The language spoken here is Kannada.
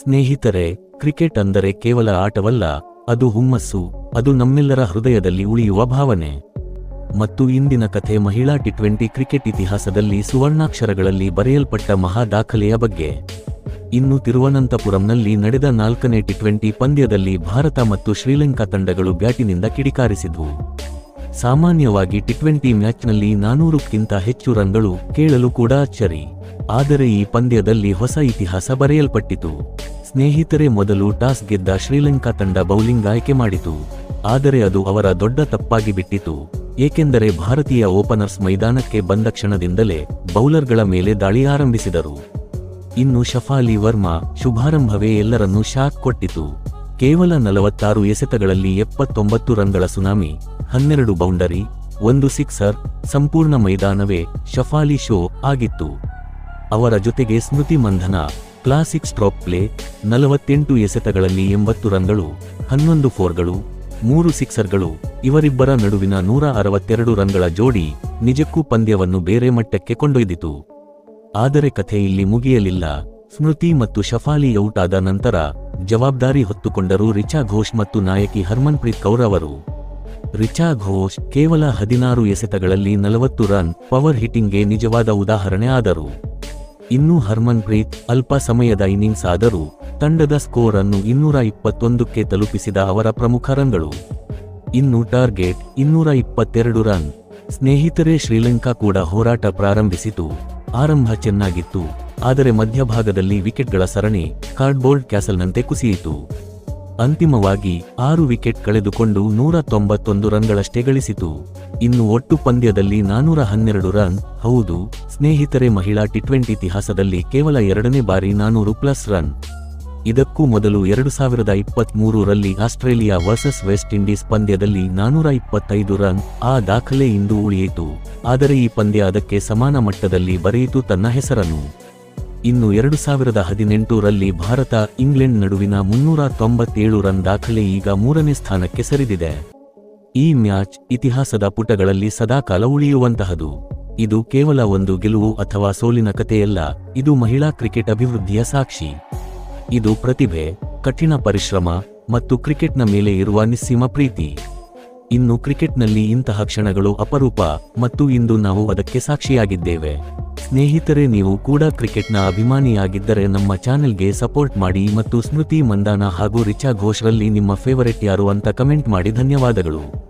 ಸ್ನೇಹಿತರೆ, ಕ್ರಿಕೆಟ್ ಅಂದರೆ ಕೇವಲ ಆಟವಲ್ಲ, ಅದು ಹುಮ್ಮಸ್ಸು, ಅದು ನಮ್ಮೆಲ್ಲರ ಹೃದಯದಲ್ಲಿ ಉಳಿಯುವ ಭಾವನೆ. ಮತ್ತು ಇಂದಿನ ಕಥೆ ಮಹಿಳಾ ಟಿ ಟ್ವೆಂಟಿ ಕ್ರಿಕೆಟ್ ಇತಿಹಾಸದಲ್ಲಿ ಸುವರ್ಣಾಕ್ಷರಗಳಲ್ಲಿ ಬರೆಯಲ್ಪಟ್ಟ ಮಹಾ ದಾಖಲೆಯ ಬಗ್ಗೆ. ಇನ್ನು ತಿರುವನಂತಪುರಂನಲ್ಲಿ ನಡೆದ ನಾಲ್ಕನೇ ಟಿ ಟ್ವೆಂಟಿ ಪಂದ್ಯದಲ್ಲಿ ಭಾರತ ಮತ್ತು ಶ್ರೀಲಂಕಾ ತಂಡಗಳು ಬ್ಯಾಟಿನಿಂದ ಕಿಡಿಕಾರಿಸಿದ್ವು. ಸಾಮಾನ್ಯವಾಗಿ ಟಿ ಟ್ವೆಂಟಿ ಮ್ಯಾಚ್ನಲ್ಲಿ ನಾನೂರಕ್ಕಿಂತ ಹೆಚ್ಚು ರನ್ಗಳು ಕೇಳಲು ಕೂಡ ಅಚ್ಚರಿ. ಆದರೆ ಈ ಪಂದ್ಯದಲ್ಲಿ ಹೊಸ ಇತಿಹಾಸ ಬರೆಯಲ್ಪಟ್ಟಿತು. ಸ್ನೇಹಿತರೆ, ಮೊದಲು ಟಾಸ್ ಗೆದ್ದ ಶ್ರೀಲಂಕಾ ತಂಡ ಬೌಲಿಂಗ್ ಆಯ್ಕೆ ಮಾಡಿತು. ಆದರೆ ಅದು ಅವರ ದೊಡ್ಡ ತಪ್ಪಾಗಿ ಬಿಟ್ಟಿತು. ಏಕೆಂದರೆ ಭಾರತೀಯ ಓಪನರ್ಸ್ ಮೈದಾನಕ್ಕೆ ಬಂದ ಕ್ಷಣದಿಂದಲೇ ಬೌಲರ್ಗಳ ಮೇಲೆ ದಾಳಿ ಆರಂಭಿಸಿದರು. ಇನ್ನು ಶಫಾಲಿ ವರ್ಮಾ ಶುಭಾರಂಭವೇ ಎಲ್ಲರನ್ನೂ ಶಾಕ್ ಕೊಟ್ಟಿತು. ಕೇವಲ ನಲವತ್ತಾರು ಎಸೆತಗಳಲ್ಲಿ ಎಪ್ಪತ್ತೊಂಬತ್ತು ರನ್ಗಳ ಸುನಾಮಿ, ಹನ್ನೆರಡು ಬೌಂಡರಿ, ಒಂದು ಸಿಕ್ಸರ್, ಸಂಪೂರ್ಣ ಮೈದಾನವೇ ಶಫಾಲಿ ಶೋ ಆಗಿತ್ತು. ಅವರ ಜೊತೆಗೆ Smriti Mandhana classic stroke play ನಲವತ್ತೆಂಟು ಎಸೆತಗಳಲ್ಲಿ ಎಂಬತ್ತು ರನ್ಗಳು, ಹನ್ನೊಂದು ಫೋರ್ಗಳು, ಮೂರು ಸಿಕ್ಸರ್ಗಳು, ಇವರಿಬ್ಬರ ನಡುವಿನ ನೂರ ಅರವತ್ತೆರಡು ರನ್ಗಳ ಜೋಡಿ ನಿಜಕ್ಕೂ ಪಂದ್ಯವನ್ನು ಬೇರೆ ಮಟ್ಟಕ್ಕೆ ಕೊಂಡೊಯ್ದಿತು. ಆದರೆ ಕಥೆ ಇಲ್ಲಿ ಮುಗಿಯಲಿಲ್ಲ. ಸ್ಮೃತಿ ಮತ್ತು ಶಫಾಲಿ ಔಟ್ ಆದ ನಂತರ ಜವಾಬ್ದಾರಿ ಹೊತ್ತುಕೊಂಡರು ರಿಚಾ ಘೋಷ್ ಮತ್ತು ನಾಯಕಿ ಹರ್ಮನ್ಪ್ರೀತ್ ಕೌರ್ ಅವರು. ರಿಚಾ ಘೋಷ್ ಕೇವಲ ಹದಿನಾರು ಎಸೆತಗಳಲ್ಲಿ ನಲವತ್ತು ರನ್ ಪವರ್ ಹಿಟ್ಟಿಂಗ್ಗೆ ನಿಜವಾದ ಉದಾಹರಣೆ ಆದರು. ಇನ್ನು ಹರ್ಮನ್ ಪ್ರೀತ್ ಅಲ್ಪ ಸಮಯದ ಇನ್ನಿಂಗ್ಸ್ ಆದರೂ ತಂಡದ ಸ್ಕೋರ್ ಅನ್ನು ಇನ್ನೂರ ಇಪ್ಪತ್ತೊಂದಕ್ಕೆ ತಲುಪಿಸಿದ ಅವರ ಪ್ರಮುಖ ರನ್ಗಳು. ಇನ್ನು ಟಾರ್ಗೆಟ್ ಇನ್ನೂರ ಇಪ್ಪತ್ತೆರಡು ರನ್. ಸ್ನೇಹಿತರೆ, ಶ್ರೀಲಂಕಾ ಕೂಡ ಹೋರಾಟ ಪ್ರಾರಂಭಿಸಿತು. ಆರಂಭ ಚೆನ್ನಾಗಿತ್ತು. ಆದರೆ ಮಧ್ಯಭಾಗದಲ್ಲಿ ವಿಕೆಟ್ಗಳ ಸರಣಿ, ಕಾರ್ಡ್ಬೋರ್ಡ್ ಕ್ಯಾಸಲ್ನಂತೆ ಕುಸಿಯಿತು. ಅಂತಿಮವಾಗಿ ಆರು ವಿಕೆಟ್ ಕಳೆದುಕೊಂಡು ನೂರ ತೊಂಬತ್ತೊಂದು ರನ್ಗಳಷ್ಟೇ ಗಳಿಸಿತು. ಇನ್ನು ಒಟ್ಟು ಪಂದ್ಯದಲ್ಲಿ ನಾನೂರ ಹನ್ನೆರಡು ರನ್. ಹೌದು, ಸ್ನೇಹಿತರೆ, ಮಹಿಳಾ ಟಿ ಟ್ವೆಂಟಿ ಇತಿಹಾಸದಲ್ಲಿ ಕೇವಲ ಎರಡನೇ ಬಾರಿ ನಾನೂರು ಪ್ಲಸ್ ರನ್. ಇದಕ್ಕೂ ಮೊದಲು ಎರಡು ಸಾವಿರದ ಇಪ್ಪತ್ಮೂರು ರಲ್ಲಿ ಆಸ್ಟ್ರೇಲಿಯಾ ವರ್ಸಸ್ ವೆಸ್ಟ್ ಇಂಡೀಸ್ ಪಂದ್ಯದಲ್ಲಿ ನಾನೂರ ಇಪ್ಪತ್ತೈದು ರನ್ ಆ ದಾಖಲೆ ಇಂದು ಉಳಿಯಿತು. ಆದರೆ ಈ ಪಂದ್ಯ ಅದಕ್ಕೆ ಸಮಾನ ಮಟ್ಟದಲ್ಲಿ ಬರೆಯಿತು ತನ್ನ ಹೆಸರನ್ನು. ಇನ್ನು ಎರಡು ಸಾವಿರದ ಹದಿನೆಂಟು ರಲ್ಲಿ ಭಾರತ ಇಂಗ್ಲೆಂಡ್ ನಡುವಿನ ಮುನ್ನೂರ ತೊಂಬತ್ತೇಳು ರನ್ ದಾಖಲೆ ಈಗ ಮೂರನೇ ಸ್ಥಾನಕ್ಕೆ ಸರಿದಿದೆ. ಈ ಮ್ಯಾಚ್ ಇತಿಹಾಸದ ಪುಟಗಳಲ್ಲಿ ಸದಾಕಾಲ ಉಳಿಯುವಂತಹದು. ಇದು ಕೇವಲ ಒಂದು ಗೆಲುವು ಅಥವಾ ಸೋಲಿನ ಕಥೆಯಲ್ಲ, ಇದು ಮಹಿಳಾ ಕ್ರಿಕೆಟ್ ಅಭಿವೃದ್ಧಿಯ ಸಾಕ್ಷಿ. ಇದು ಪ್ರತಿಭೆ, ಕಠಿಣ ಪರಿಶ್ರಮ ಮತ್ತು ಕ್ರಿಕೆಟ್ನ ಮೇಲೆ ಇರುವ ನಿಸ್ಸೀಮ ಪ್ರೀತಿ. ಇನ್ನು ಕ್ರಿಕೆಟ್ನಲ್ಲಿ ಇಂತಹ ಕ್ಷಣಗಳು ಅಪರೂಪ ಮತ್ತು ಇಂದು ನಾವು ಅದಕ್ಕೆ ಸಾಕ್ಷಿಯಾಗಿದ್ದೇವೆ. ಸ್ನೇಹಿತರೆ, ನೀವು ಕೂಡ ಕ್ರಿಕೆಟ್ನ ಅಭಿಮಾನಿಯಾಗಿದ್ದರೆ ನಮ್ಮ ಚಾನೆಲ್ಗೆ ಸಪೋರ್ಟ್ ಮಾಡಿ ಮತ್ತು ಸ್ಮೃತಿ ಮಂದಾನ ಹಾಗೂ ರಿಚಾ ಘೋಷ್ರಲ್ಲಿ ನಿಮ್ಮ ಫೇವರೆಟ್ ಯಾರು ಅಂತ ಕಮೆಂಟ್ ಮಾಡಿ ಧನ್ಯವಾದಗಳು.